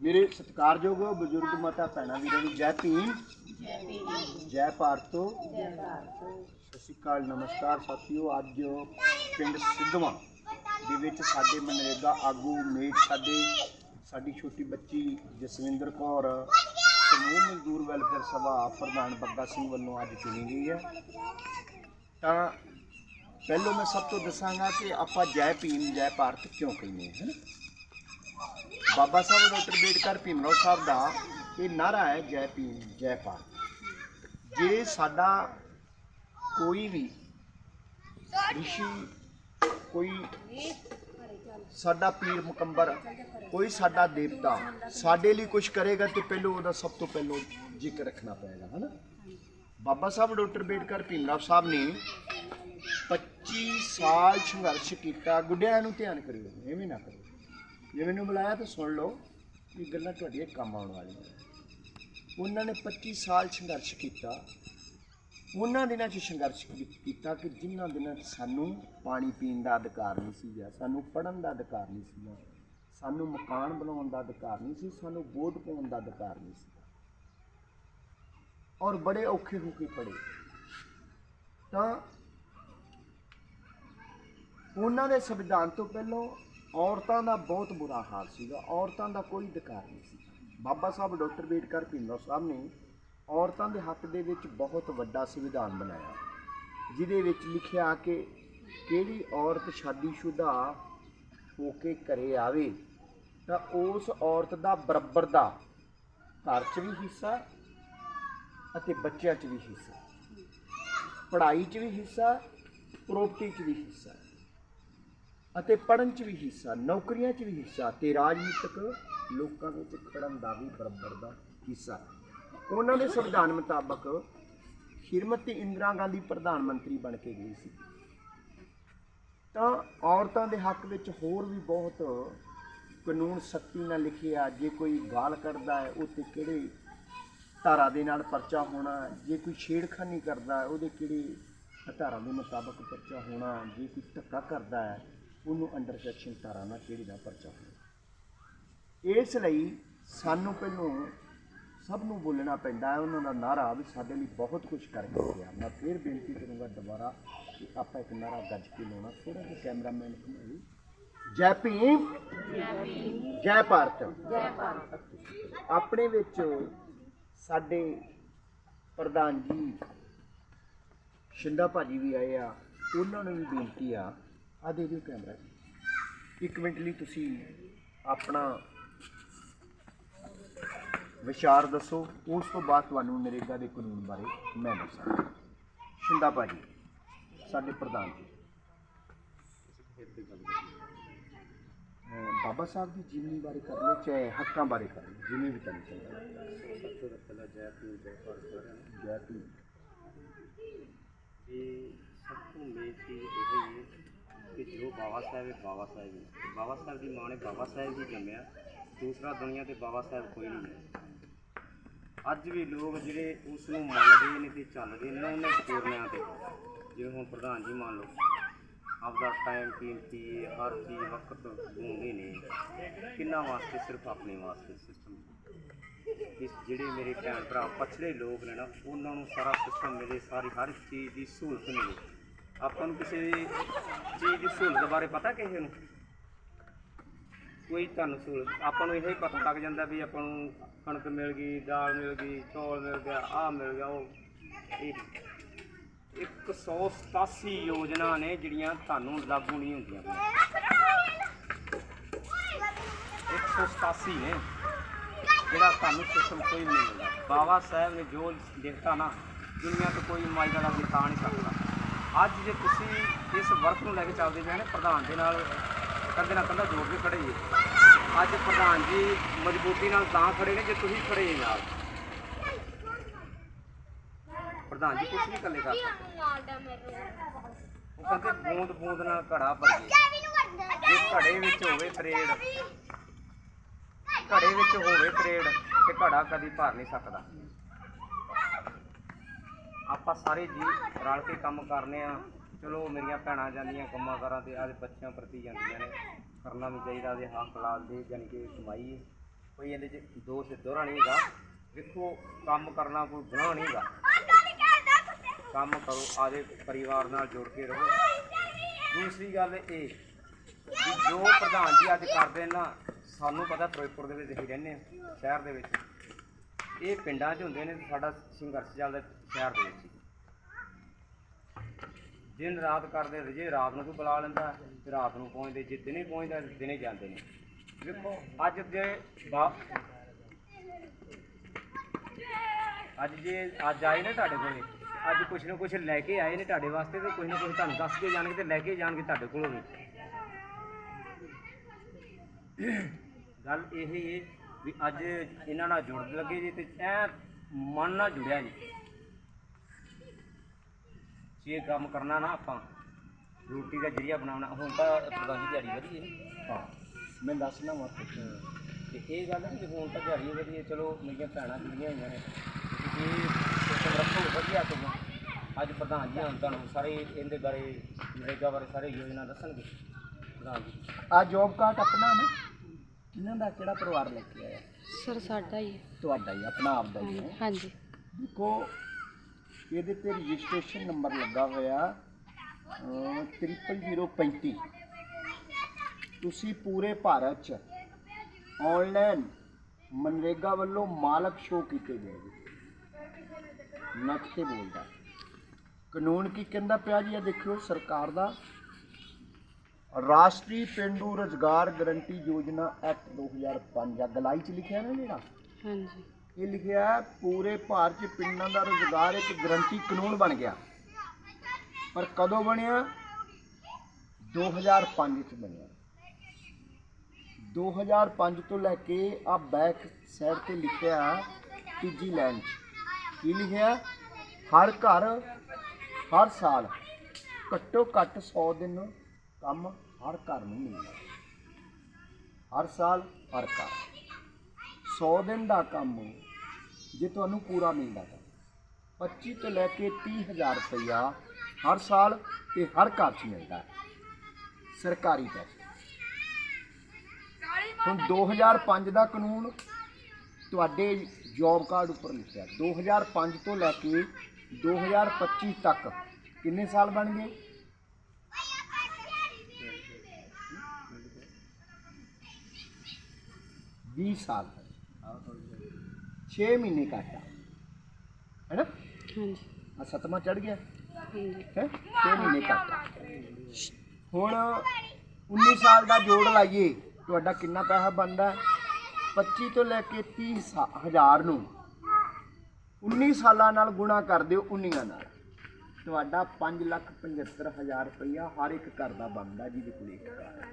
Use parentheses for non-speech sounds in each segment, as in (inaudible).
ਮੇਰੇ ਸਤਿਕਾਰਯੋਗ ਬਜ਼ੁਰਗ ਮਾਤਾ ਭੈਣਾਂ ਵੀਰਾਂ ਨੂੰ ਜੈ ਭੀਮ। ਜੈ ਭਾਰਤ। ਸਤਿ ਸ਼੍ਰੀ ਅਕਾਲ, ਨਮਸਕਾਰ ਸਾਥੀਓ। ਅੱਜ ਪਿੰਡ ਸਿੱਧਵਾਂ ਦੇ ਵਿੱਚ ਸਾਡੇ ਮਨਰੇਗਾ ਆਗੂ ਮੇਟ ਸਾਡੇ, ਸਾਡੀ ਛੋਟੀ ਬੱਚੀ ਜਸਵਿੰਦਰ ਕੌਰ, ਸਮੂਹ ਮਜ਼ਦੂਰ ਵੈਲਫੇਅਰ ਸਭਾ ਪ੍ਰਧਾਨ ਬੱਗਾ ਸਿੰਘ ਵੱਲੋਂ ਅੱਜ ਚੁਣੀ ਗਈ ਹੈ। ਤਾਂ ਪਹਿਲੋਂ ਮੈਂ ਸਭ ਤੋਂ ਦੱਸਾਂਗਾ ਕਿ ਆਪਾਂ ਜੈ ਭੀਮ, ਜੈ ਭਾਰਤ ਕਿਉਂ ਕਹਿੰਦੇ ਹਾਂ ਹੈਨਾ? ਬਾਬਾ ਸਾਹਿਬ ਡਾਕਟਰ ਅੰਬੇਡਕਰ ਭੀਮਰਾਓ ਸਾਹਿਬ ਦਾ ਇਹ ਨਾਰਾ ਹੈ, ਜੈ ਭੀਮ, ਜੈ ਭਾਰਤ। ਜੇ ਸਾਡਾ ਕੋਈ ਵੀ ਰਿਸ਼ੀ ਕੋਈ ਸਾਡਾ ਪੀਰ ਮੁਕੰਬਰ, ਕੋਈ ਸਾਡਾ ਦੇਵਤਾ ਸਾਡੇ ਲਈ ਕੁਝ ਕਰੇਗਾ ਤੇ ਪਹਿਲੋਂ ਉਹਦਾ ਸਭ ਤੋਂ ਪਹਿਲੋਂ ਜ਼ਿਕਰ ਰੱਖਣਾ ਪਏਗਾ, ਹਨਾ? ਬਾਬਾ ਸਾਹਿਬ, ਡਾਕਟਰ ਅੰਬੇਡਕਰ ਭੀਮਰਾਵ ਸਾਹਿਬ ਨੇ 25 ਸਾਲ ਸੰਘਰਸ਼ ਕੀਤਾ। ਗੁੱਡਿਆਂ ਨੂੰ ਧਿਆਨ ਕਰਿਓ, ਐਵੇਂ ਨਾ ਕਰੋ ਜੇ ਮੈਨੂੰ ਬੁਲਾਇਆ ਤਾਂ ਸੁਣ ਲਓ ਇਹ ਗੱਲਾਂ ਤੁਹਾਡੀਆਂ ਕੰਮ ਆਉਣ ਵਾਲੀਆਂ ਉਹਨਾਂ ਨੇ 25 ਸਾਲ ਸੰਘਰਸ਼ ਕੀਤਾ। ਉਹਨਾਂ ਦਿਨਾਂ 'ਚ ਸੰਘਰਸ਼ ਕੀ- ਕੀਤਾ ਕਿ ਜਿਨ੍ਹਾਂ ਦਿਨਾਂ 'ਚ ਸਾਨੂੰ ਪਾਣੀ ਪੀਣ ਦਾ ਅਧਿਕਾਰ ਨਹੀਂ ਸੀਗਾ ਸਾਨੂੰ ਪੜ੍ਹਨ ਦਾ ਅਧਿਕਾਰ ਨਹੀਂ ਸੀਗਾ ਸਾਨੂੰ ਮਕਾਨ ਬਣਾਉਣ ਦਾ ਅਧਿਕਾਰ ਨਹੀਂ ਸੀ, ਸਾਨੂੰ ਵੋਟ ਪਾਉਣ ਦਾ ਅਧਿਕਾਰ ਨਹੀਂ ਸੀ ਔਰ ਬੜੇ ਔਖੇ ਹੋ ਕੇ ਪੜੇ ਤਾਂ ਉਹਨਾਂ ਦੇ ਸੰਵਿਧਾਨ ਤੋਂ ਪਹਿਲਾਂ ਔਰਤਾਂ ਦਾ ਬਹੁਤ ਬੁਰਾ ਹਾਲ ਸੀਗਾ। ਔਰਤਾਂ ਦਾ ਕੋਈ ਅਧਿਕਾਰ ਨਹੀਂ ਸੀ। ਬਾਬਾ ਸਾਹਿਬ ਡਾਕਟਰ ਅੰਬੇਡਕਰ ਭੀਮਰਾਓ ਸਾਹਿਬ ਨੇ ਔਰਤਾਂ ਦੇ ਹੱਕ ਦੇ ਵਿੱਚ ਬਹੁਤ ਵੱਡਾ ਸੰਵਿਧਾਨ ਬਣਾਇਆ। ਜਿਹਦੇ ਵਿੱਚ ਲਿਖਿਆ ਕਿ ਕਿਹੜੀ ਔਰਤ ਸ਼ਾਦੀशुदा ਹੋ ਕੇ ਘਰੇ ਆਵੇ, ਤਾਂ ਉਸ ਔਰਤ ਦਾ ਬਰਾਬਰ ਦਾ ਘਰ 'ਚ ਵੀ ਹਿੱਸਾ ਅਤੇ ਬੱਚਿਆਂ 'ਚ ਵੀ ਹਿੱਸਾ, ਪੜ੍ਹਾਈ 'ਚ ਵੀ ਹਿੱਸਾ ਪ੍ਰੋਪਰਟੀ 'ਚ ਵੀ ਹਿੱਸਾ। ਅਤੇ ਪੜ੍ਹਨ 'ਚ ਵੀ ਹਿੱਸਾ, ਨੌਕਰੀਆਂ 'ਚ ਵੀ ਹਿੱਸਾ ਤੇ ਰਾਜਨੀਤਿਕ ਲੋਕਾਂ ਵਿੱਚ ਖੜਨ ਦਾ ਵੀ ਬਰਾਬਰ ਦਾ ਹਿੱਸਾ। ਉਹਨਾਂ ਦੇ ਸੰਵਿਧਾਨ ਮੁਤਾਬਕ ਸ਼੍ਰੀਮਤੀ ਇੰਦਰਾ ਗਾਂਧੀ ਪ੍ਰਧਾਨ ਮੰਤਰੀ ਬਣ ਕੇ ਗਈ ਸੀ। ਤਾਂ ਔਰਤਾਂ ਦੇ ਹੱਕ ਵਿੱਚ ਹੋਰ ਵੀ ਬਹੁਤ ਕਾਨੂੰਨ ਸਖਤੀ ਨਾਲ ਲਿਖਿਆ, ਜੇ ਕੋਈ ਗਾਲ ਕਰਦਾ ਹੈ, ਉਹ ਤੇ ਕਿਹੜੇ ਧਾਰਾ ਦੇ ਨਾਲ ਪਰਚਾ ਹੋਣਾ, ਜੇ ਕੋਈ ਛੇੜਖਾਨੀ ਕਰਦਾ ਉਹਦੇ ਕਿਹੜੇ ਧਾਰਾ ਦੇ ਮੁਤਾਬਕ ਪਰਚਾ ਹੋਣਾ, ਜੇ ਕੋਈ ਧੱਕਾ ਕਰਦਾ ਹੈ ਉਹਨੂੰ ਅੰਡਰ ਸੈਕਸ਼ਨ ਧਾਰਾ ਨਾਲ ਕਿਹੜੀ ਦਾ ਪਰਚਾ ਹੋਣਾ ਇਸ ਲਈ ਸਾਨੂੰ ਪਹਿਲੋਂ ਸਭ ਨੂੰ ਬੋਲਣਾ ਪੈਂਦਾ ਹੈ ਉਹਨਾਂ ਦਾ ਨਾਰਾ ਵੀ ਸਾਡੇ ਲਈ ਬਹੁਤ ਕੁਝ ਕਰਕੇ ਗਿਆ। ਮੈਂ ਫਿਰ ਬੇਨਤੀ ਕਰੂੰਗਾ ਦੁਬਾਰਾ ਕਿ ਆਪਾਂ ਇੱਕ ਨਾਰਾ ਗੱਜ ਕੇ ਲਾਉਣਾ ਥੋੜਾ ਜਿਹਾ ਕੈਮਰਾਮੈਨ ਘੁਮਾਈ ਜੈ ਭੀਮ। ਜੈ ਭਾਰਤ। ਆਪਣੇ ਵਿੱਚ ਸਾਡੇ ਪ੍ਰਧਾਨ ਜੀ ਸ਼ਿੰਦਾ ਭਾਜੀ ਵੀ ਆਏ ਆ ਉਹਨਾਂ ਨੂੰ ਵੀ ਬੇਨਤੀ ਆ ਆ ਦੇ ਦਿਓ ਕੈਮਰਾ ਇੱਕ ਮਿੰਟ ਲਈ ਤੁਸੀਂ ਆਪਣਾ ਵਿਚਾਰ ਦੱਸੋ। ਉਸ ਤੋਂ ਬਾਅਦ ਤੁਹਾਨੂੰ ਨਰੇਗਾ ਦੇ ਕਾਨੂੰਨ ਬਾਰੇ ਮੈਂ ਦੱਸਾਂਗਾ ਸ਼ਿੰਦਾ ਭਾਜੀ, ਸਾਡੇ ਪ੍ਰਧਾਨ ਜੀ। ਬਾਬਾ ਸਾਹਿਬ ਦੀ ਜੀਵਨੀ ਬਾਰੇ ਕਰ ਲਓ, ਚਾਹੇ ਹੱਕਾਂ ਬਾਰੇ ਕਰ ਲਓ ਜਿਵੇਂ ਵੀ ਤੁਹਾਨੂੰ ਚਾਹੀਦਾ ਸਭ ਤੋਂ ਪਹਿਲਾਂ ਜੈ ਭੀਮ ਜੈ ਭਾਰਤ ਜੈ ਭੀਮ ਇਹ ਸਭ ਤੋਂ ਮੇਨ ਚੀਜ਼ ਇਹ ਹੈ ਕਿ ਜੋ ਬਾਬਾ ਸਾਹਿਬ ਹੈ ਬਾਬਾ ਸਾਹਿਬ ਹੀ। ਹੈ। ਬਾਬਾ ਸਾਹਿਬ ਦੀ ਮਾਂ ਨੇ ਬਾਬਾ ਸਾਹਿਬ ਹੀ ਜੰਮਿਆ। ਦੂਸਰਾ ਦੁਨੀਆ ਤੇ ਬਾਬਾ ਸਾਹਿਬ ਕੋਈ ਨਹੀਂ ਹੈ। ਅੱਜ ਵੀ ਲੋਕ ਜਿਹੜੇ ਉਸ ਨੂੰ ਮੰਨਦੇ ਨੇ ਤੇ ਚੱਲਦੇ ਨੇ ਉਹਨਾਂ ਕੋਰਨਿਆਂ ਤੇ। ਜਿਵੇਂ ਹੁਣ ਪ੍ਰਧਾਨ ਜੀ ਮੰਨ ਲਓ ਆਪਦਾ ਟਾਈਮ ਕੀਮਤੀ ਹੈ, ਹਰ ਚੀਜ਼ ਵਕਤ ਗੂੰਗੇ ਨੇ। ਕਿੰਨਾ ਵਾਸਤੇ? ਸਿਰਫ ਆਪਣੇ ਵਾਸਤੇ ਸਿਸਟਮ ਇਸ ਜਿਹੜੇ ਮੇਰੇ ਭੈਣ ਭਰਾ ਪਛੜੇ ਲੋਕ ਨੇ ਨਾ ਉਹਨਾਂ ਨੂੰ ਸਾਰਾ ਸਿਸਟਮ ਮਿਲੇ ਸਾਰੀ ਹਰ ਚੀਜ਼ ਦੀ ਸਹੂਲਤ ਮਿਲੇ। ਆਪਾਂ ਨੂੰ ਕਿਸੇ ਚੀਜ਼ ਦੀ ਸਹੂਲਤ ਬਾਰੇ ਪਤਾ ਕਿਸੇ ਨੂੰ? ਕੋਈ ਤੁਹਾਨੂੰ ਸਹੂਲਤ? ਆਪਾਂ ਨੂੰ ਇਹ ਹੀ ਪਤਾ ਲੱਗ ਜਾਂਦਾ ਵੀ ਆਪਾਂ ਨੂੰ ਕਣਕ ਮਿਲ ਗਈ, ਦਾਲ ਮਿਲ ਗਈ, ਚੌਲ ਮਿਲ ਗਿਆ, ਆਹ ਮਿਲ ਗਿਆ, ਉਹ। ਇਹ 187 ਯੋਜਨਾ ਨੇ ਜਿਹੜੀਆਂ ਤੁਹਾਨੂੰ ਲਾਗੂ ਨਹੀਂ ਹੁੰਦੀਆਂ। 187 ਨੇ ਜਿਹੜਾ ਤੁਹਾਨੂੰ ਸਿਸਟਮ ਕੋਈ ਨਹੀਂ ਮਿਲਦਾ। ਬਾਬਾ ਸਾਹਿਬ ਨੇ ਜੋ ਦਿੱਤਾ ਨਾ, ਦੁਨੀਆ ਤੋਂ ਕੋਈ ਮਾਈ ਦਾ ਦਿਖਾ ਨਹੀਂ ਸਕਦਾ। ਅੱਜ ਜੇ ਤੁਸੀਂ ਇਸ ਵਰਕ ਨੂੰ ਲੈ ਕੇ ਚੱਲਦੇ ਪਏ ਨੇ ਪ੍ਰਧਾਨ ਦੇ ਨਾਲ ਕੰਧੇ ਨਾਲ ਕੰਧਾ ਜੋੜ ਕੇ ਖੜੇ ਜੀ ਅੱਜ ਪ੍ਰਧਾਨ ਜੀ ਮਜ਼ਬੂਤੀ ਨਾਲ ਤਾਂ ਖੜੇ ਨੇ ਜੇ ਤੁਸੀਂ ਖੜੇ ਜੀ ਨਾਲ। ਪ੍ਰਧਾਨ ਜੀ ਕੁਝ ਨਹੀਂ ਇਕੱਲੇ ਕਰ ਸਕਦੇ। ਉਹ ਕਹਿੰਦੇ ਬੂੰਦ ਬੂੰਦ ਨਾਲ ਘੜਾ ਭਰ ਜੇ ਜੇ ਘੜੇ ਵਿੱਚ ਹੋਵੇ ਤਰੇੜ ਘੜੇ ਵਿੱਚ ਹੋਵੇ ਤਰੇੜ ਤੇ ਘੜਾ ਕਦੀ ਭਰ ਨਹੀਂ ਸਕਦਾ। ਆਪਾਂ ਸਾਰੇ ਜੀ ਰਲ ਕੇ ਕੰਮ ਕਰਨੇ ਆ। ਚਲੋ, ਮੇਰੀਆਂ ਭੈਣਾਂ ਜਾਂਦੀਆਂ ਕੰਮਾਂ ਕਾਰਾਂ ਤੇ ਆਦੇ ਬੱਚਿਆਂ ਪ੍ਰਤੀ ਜਾਂਦੀਆਂ ਨੇ। ਕਰਨਾ ਵੀ ਚਾਹੀਦਾ ਉਹਦੇ ਹਾਂ ਲਾਲ ਦੇ ਜਾਣੀ ਕਿ ਕਮਾਈ ਕੋਈ ਇਹਦੇ 'ਚ ਦੋਸ਼ ਦੋਹਰਾ ਨਹੀਂ ਹੈਗਾ। ਵੇਖੋ, ਕੰਮ ਕਰਨਾ ਕੋਈ ਗੁਨਾਹ ਨਹੀਂ ਹੈਗਾ। ਕੰਮ ਕਰੋ, ਆਦੇ ਪਰਿਵਾਰ ਨਾਲ ਜੁੜ ਕੇ ਰਹੋ। ਦੂਸਰੀ ਗੱਲ ਇਹ ਵੀ ਜੋ ਪ੍ਰਧਾਨ ਜੀ ਅੱਜ ਕਰਦੇ ਨਾ, ਸਾਨੂੰ ਪਤਾ ਫਿਰੋਜ਼ਪੁਰ ਦੇ ਵਿੱਚ ਅਸੀਂ ਰਹਿੰਦੇ ਹਾਂ, ਸ਼ਹਿਰ ਦੇ ਵਿੱਚ। ਇਹ ਪਿੰਡਾਂ 'ਚ ਹੁੰਦੇ ਨੇ ਤੇ ਸਾਡਾ ਸੰਘਰਸ਼ ਚੱਲਦਾ ਸ਼ਹਿਰ ਦੇ ਵਿੱਚ ਹੀ। ਦਿਨ ਰਾਤ ਕਰਦੇ ਰਜੇ ਰਾਤ ਨੂੰ ਕੋਈ ਬੁਲਾ ਲੈਂਦਾ, ਤੇ ਰਾਤ ਨੂੰ ਪਹੁੰਚਦੇ, ਜੇ ਦਿਨੇ ਪਹੁੰਚਦਾ, ਤੇ ਦਿਨੇ ਜਾਂਦੇ ਨੇ ਵੇਖੋ, ਅੱਜ ਜੇ ਬਾ- ਅੱਜ ਜੇ, ਅੱਜ ਆਏ ਨੇ ਤੁਹਾਡੇ ਕੋਲੇ, ਅੱਜ ਕੁਛ ਨਾ ਕੁਛ ਲੈ ਕੇ ਆਏ ਨੇ ਤੁਹਾਡੇ ਵਾਸਤੇ ਤੇ ਕੁਛ ਨਾ ਕੁਛ ਤੁਹਾਨੂੰ ਦੱਸ ਕੇ ਜਾਣਗੇ ਤੇ ਲੈ ਕੇ ਜਾਣਗੇ ਤੁਹਾਡੇ ਕੋਲੋਂ ਵੀ ਗੱਲ ਇਹ ਹੈ ਵੀ ਅੱਜ ਇਹਨਾਂ ਨਾਲ ਜੁੜ ਲੱਗੇ ਜੀ ਤੇ ਐ ਮਨ ਨਾਲ ਜੁੜਿਆ ਜੀ। ਜੇ ਕੰਮ ਕਰਨਾ ਨਾ ਆਪਾਂ ਰੋਟੀ ਦਾ ਜਰੀਆ ਬਣਾਉਣਾ ਹੁਣ ਤਾਂ ਪ੍ਰਧਾਨ ਦਿਹਾੜੀ ਵਧੀ ਹੈ। ਹਾਂ ਮੈਂ ਦੱਸਣਾ ਵਾ ਤੇ ਇਹ ਗੱਲ ਨਹੀਂ ਹੁਣ ਤਾਂ ਦਿਹਾੜੀ ਵਧੀ ਹੈ ਚਲੋ ਮੇਰੀਆਂ ਭੈਣਾਂ ਜੁੜੀਆਂ ਹੋਈਆਂ ਨੇ। ਜੇ ਸਿਸਟਮ ਰੱਖੋ ਵਧੀਆ ਤੋਂ ਅੱਜ ਪ੍ਰਧਾਨ ਜੀ ਹੁਣ ਤੁਹਾਨੂੰ ਸਾਰੇ ਇਹਦੇ ਬਾਰੇ ਨਰੇਗਾ ਬਾਰੇ ਸਾਰੇ ਯੋਜਨਾ ਦੱਸਣਗੇ। ਪ੍ਰਧਾਨ ਜੀ। ਆ ਜੋਬ ਕਾਰਡ ਆਪਣਾ ਨਾ। ਕਿਹਨਾਂ ਦਾ ਕਿਹੜਾ ਪਰਿਵਾਰ ਲੈ ਕੇ ਆਇਆ? ਸਰ ਸਾਡਾ ਹੀ ਹੈ। ਤੁਹਾਡਾ ਹੀ ਆਪਣਾ ਆਪਦਾ ਹੀ ਹੈ ਹਾਂਜੀ। ਦੇਖੋ ਇਹਦੇ ਤੇ ਰਜਿਸਟ੍ਰੇਸ਼ਨ ਨੰਬਰ ਲੱਗਾ ਹੋਇਆ ਅਹ, 00035 ਤੁਸੀਂ ਪੂਰੇ ਭਾਰਤ ਚ ਆਨਲਾਈਨ ਮਨਰੇਗਾ ਵੱਲੋਂ ਮਾਲਕ ਸ਼ੋ ਕੀਤੇ ਗਏ ਜੀ ਨੱਕ ਤੇ ਬੋਲਦਾ। ਕਾਨੂੰਨ ਕੀ ਕਹਿੰਦਾ ਪਿਆ ਜੀ ਇਹ ਦੇਖਿਓ ਸਰਕਾਰ ਦਾ ਰਾਸ਼ਟਰੀ ਪਿੰਡੂ ਰੁਜ਼ਗਾਰ ਗਰੰਟੀ ਯੋਜਨਾ ਐਕਟ 2005 ਆ ਗਲਾਈ ਚ ਲਿਖਿਆ ਨਾ ਜਿਹੜਾ? ਹਾਂਜੀ। ਇਹ ਲਿਖਿਆ ਪੂਰੇ ਭਾਰਤ 'ਚ ਪਿੰਡਾਂ ਦਾ ਰੁਜ਼ਗਾਰ ਇੱਕ ਗਰੰਟੀ ਕਾਨੂੰਨ ਬਣ ਗਿਆ। ਪਰ ਕਦੋਂ ਬਣਿਆ? 2005 ਚ ਬਣਿਆ। 2005 ਤੋਂ ਲੈ ਕੇ ਆ ਬੈਕ ਸਾਈਡ ਤੇ ਲਿਖਿਆ ਤੀਜੀ ਲਾਈਨ 'ਚ। ਕੀ ਲਿਖਿਆ? ਹਰ ਘਰ ਹਰ ਸਾਲ ਘੱਟੋ ਘੱਟ 100 ਦਿਨ ਕੰਮ ਹਰ ਘਰ ਨੂੰ ਮਿਲਦਾ ਹਰ ਸਾਲ ਹਰ ਘਰ। 100 ਦਿਨ ਦਾ ਕੰਮ ਜੇ ਤੁਹਾਨੂੰ ਪੂਰਾ ਮਿਲਦਾ ਤਾਂ। 25 ਤੋਂ ਲੈ ਕੇ 30000 ਰੁਪਇਆ ਹਰ ਸਾਲ ਤੇ ਹਰ ਘਰ 'ਚ ਮਿਲਦਾ ਹੈ। ਸਰਕਾਰੀ ਪੈਸੇ। ਹੁਣ 2005 ਦਾ ਕਾਨੂੰਨ ਤੁਹਾਡੇ ਜੌਬ ਕਾਰਡ ਉੱਪਰ ਲਿਖਿਆ। 2005 ਤੋਂ ਲੈ ਕੇ 2025 ਤੱਕ ਕਿੰਨੇ ਸਾਲ ਬਣ ਗਏ? ਵੀਹ ਸਾਲ 6 ਮਹੀਨੇ ਕਾਟਾ ਹੈ ਨਾ ਹਾਂਜੀ। ਆ ਸਤਮਾ ਚੜ ਗਿਆ? ਹੈ? 6 ਮਹੀਨੇ ਕਾਟਾ ਹੁਣ 19 ਸਾਲ ਦਾ ਜੋੜ ਲਾਈਏ ਤੁਹਾਡਾ ਕਿੰਨਾ ਪੈਸਾ ਬਣਦਾ? ਹੈ? 25 ਤੋਂ ਲੈ ਕੇ 30 ਸਾ- ਹਜ਼ਾਰ ਨੂੰ। 19 ਸਾਲਾਂ ਨਾਲ ਗੁਣਾ ਕਰ ਦਿਓ 19 ਨਾਲ। ਤੁਹਾਡਾ 5 ਲੱਖ 75 ਹਜ਼ਾਰ ਰੁਪਇਆ ਹਰ ਇੱਕ ਘਰ ਦਾ ਬਣਦਾ ਜਿਹਦੇ ਕੋਲ ਇੱਕ ਘਰ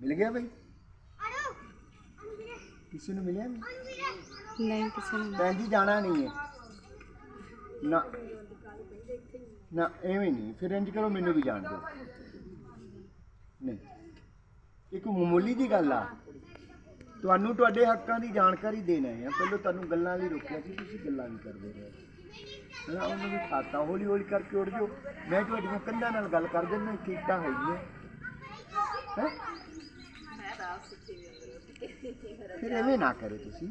ਮਿਲ ਗਿਆ ਬਈ? ਕਿਸੇ ਨੂੰ ਮਿਲਿਆ ਨਹੀਂ ਨਹੀਂ ਕਿਸੇ ਨੂੰ ਭੈਣ ਜੀ ਜਾਣਾ ਨਹੀਂ ਹੈ। ਨਾ। ਨਾ ਐਵੇਂ ਨਹੀਂ। ਫਿਰ ਇੰਜ ਕਰੋ ਮੈਨੂੰ ਵੀ ਜਾਣ ਦਿਓ। ਨਹੀਂ। ਇੱਕ ਮਾਮੂਲੀ ਜੀ ਗੱਲ ਆ। ਤੁਹਾਨੂੰ ਤੁਹਾਡੇ ਹੱਕਾਂ ਦੀ ਜਾਣਕਾਰੀ ਦੇਣਾ ਹੈ ਪਹਿਲਾਂ ਤੁਹਾਨੂੰ ਗੱਲਾਂ ਲਈ ਰੋਕਿਆ ਸੀ ਤੁਸੀਂ ਗੱਲਾਂ ਵੀ ਕਰਦੇ ਰਹੇ। ਮੈਂ ਉਹਨੂੰ ਵੀ ਖਾਤਾ ਹੌਲੀ ਹੌਲੀ ਕਰਕੇ ਉੱਡ ਜਾਓ। ਮੈਂ ਤੁਹਾਡੀਆਂ ਕੰਧਾਂ ਨਾਲ ਗੱਲ ਕਰ ਦਿੰਦਾ ਠੀਕ ਤਾਂ ਹੈਗੀ ਹੈ ਹੈਂ? ਫਿਰ ਐਵੇਂ ਨਾ ਕਰੋ ਤੁਸੀਂ।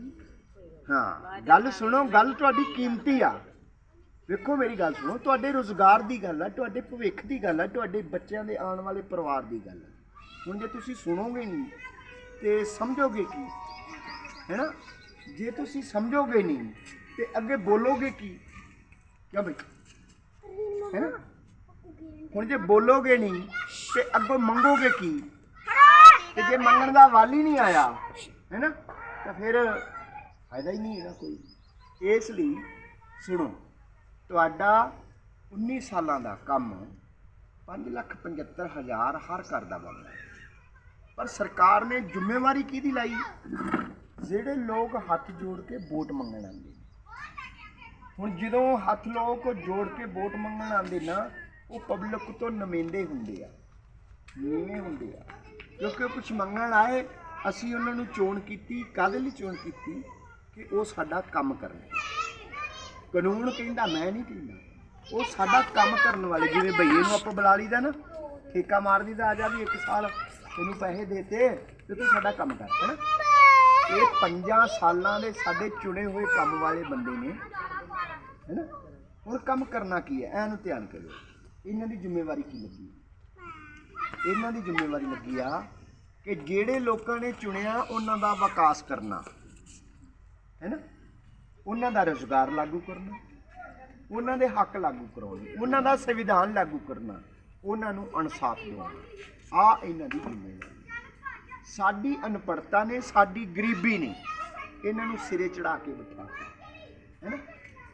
ਹਾਂ ਗੱਲ ਸੁਣੋ ਗੱਲ ਤੁਹਾਡੀ ਕੀਮਤੀ ਆ। ਵੇਖੋ ਮੇਰੀ ਗੱਲ ਸੁਣੋ ਤੁਹਾਡੇ ਰੋਜ਼ਗਾਰ ਦੀ ਗੱਲ ਆ ਤੁਹਾਡੇ ਭਵਿੱਖ ਦੀ ਗੱਲ ਆ ਤੁਹਾਡੇ ਬੱਚਿਆਂ ਦੇ ਆਉਣ ਵਾਲੇ ਪਰਿਵਾਰ ਦੀ ਗੱਲ ਆ। ਹੁਣ ਜੇ ਤੁਸੀਂ ਸੁਣੋਗੇ ਨਹੀਂ ਤੇ ਸਮਝੋਗੇ ਕੀ? ਹੈਨਾ? ਜੇ ਤੁਸੀਂ ਸਮਝੋਗੇ ਨਹੀਂ ਤੇ ਅੱਗੇ ਬੋਲੋਗੇ ਕੀ? ਕਿਉਂ ਬਈ? ਹੈਨਾ? ਹੁਣ ਜੇ ਬੋਲੋਗੇ ਨਹੀਂ ਤੇ ਅੱਗੋਂ ਮੰਗੋਗੇ ਕੀ? ਤੇ ਜੇ ਮੰਗਣ ਦਾ ਵਾਲੀ ਨਹੀਂ ਆਇਆ ਹੈਨਾ ਤਾਂ ਫਿਰ ਫਾਇਦਾ ਹੀ ਨਹੀਂ ਹੈਗਾ ਕੋਈ। ਇਸ ਲਈ ਸੁਣੋ, ਤੁਹਾਡਾ 19 ਸਾਲਾਂ ਦਾ ਕੰਮ 575000 ਹਰ ਘਰ ਦਾ ਬਣਦਾ ਪਰ ਸਰਕਾਰ ਨੇ ਜ਼ਿੰਮੇਵਾਰੀ ਕਿਹਦੀ ਲਾਈ? ਜਿਹੜੇ ਲੋਕ ਹੱਥ ਜੋੜ ਕੇ ਵੋਟ ਮੰਗਣ ਆਉਂਦੇ ਨੇ। ਹੁਣ ਜਦੋਂ ਹੱਥ ਲੋਕ ਜੋੜ ਕੇ ਵੋਟ ਮੰਗਣ ਆਉਂਦੇ ਨਾ, ਉਹ ਪਬਲਿਕ ਤੋਂ ਨਮੇਂਦੇ ਹੁੰਦੇ ਆ, ਨੀਵੇਂ ਹੁੰਦੇ ਆ। ਕਿਉਂਕਿ ਕੁਝ ਮੰਗਣ ਆਏ, ਅਸੀਂ ਉਹਨਾਂ ਨੂੰ ਚੋਣ ਕੀਤੀ, ਕਾਹਦੇ ਲਈ ਚੋਣ ਕੀਤੀ? ਕਿ ਉਹ ਸਾਡਾ ਕੰਮ ਕਰਨ। ਕਾਨੂੰਨ ਕਹਿੰਦਾ, ਮੈਂ ਨਹੀਂ ਕਹਿੰਦਾ। ਉਹ ਸਾਡਾ ਕੰਮ ਕਰਨ ਵਾਲੇ, ਜਿਵੇਂ ਭਈਏ ਨੂੰ ਆਪਾਂ ਬੁਲਾ ਲਈਦਾ ਨਾ, ਠੇਕਾ ਮਾਰ ਦੀਦਾ ਆ ਜਾ ਵੀ ਇੱਕ ਸਾਲ ਤੈਨੂੰ ਪੈਸੇ ਦੇਤੇ ਤੇ ਤੂੰ ਸਾਡਾ ਕੰਮ ਕਰ ਹੈਨਾ ਇਹ ਪੰਜਾਂ ਸਾਲਾਂ ਦੇ ਸਾਡੇ ਚੁਣੇ ਹੋਏ ਕੰਮ ਵਾਲੇ ਬੰਦੇ ਨੇ ਹੈਨਾ ਹੁਣ ਕੰਮ ਕਰਨਾ ਕੀ ਹੈ? ਐਨੂੰ ਧਿਆਨ ਕਰੋ ਇਹਨਾਂ ਦੀ ਜ਼ਿੰਮੇਵਾਰੀ ਕੀ ਲੱਗੀ? ਇਹਨਾਂ ਦੀ ਜ਼ਿੰਮੇਵਾਰੀ ਲੱਗੀ ਆ ਕਿ ਜਿਹੜੇ ਲੋਕਾਂ ਨੇ ਚੁਣਿਆ ਉਹਨਾਂ ਦਾ ਵਿਕਾਸ ਕਰਨਾ। ਹੈ ਨਾ ਉਹਨਾਂ ਦਾ ਰੁਜ਼ਗਾਰ ਲਾਗੂ ਕਰਨਾ। ਉਹਨਾਂ ਦੇ ਹੱਕ ਲਾਗੂ ਕਰਾਉਣੇ। ਉਹਨਾਂ ਦਾ ਸੰਵਿਧਾਨ ਲਾਗੂ ਕਰਨਾ। ਉਹਨਾਂ ਨੂੰ ਇਨਸਾਫ ਦਿਵਾਉਣਾ। ਆ ਇਹਨਾਂ ਦੀ ਜ਼ਿੰਮੇਵਾਰੀ। ਸਾਡੀ ਅਨਪੜਤਾ ਨੇ ਸਾਡੀ ਗਰੀਬੀ ਨੇ ਇਹਨਾਂ ਨੂੰ ਸਿਰੇ ਚੜਾ ਕੇ ਬਿਠਾ ਹੈ ਨਾ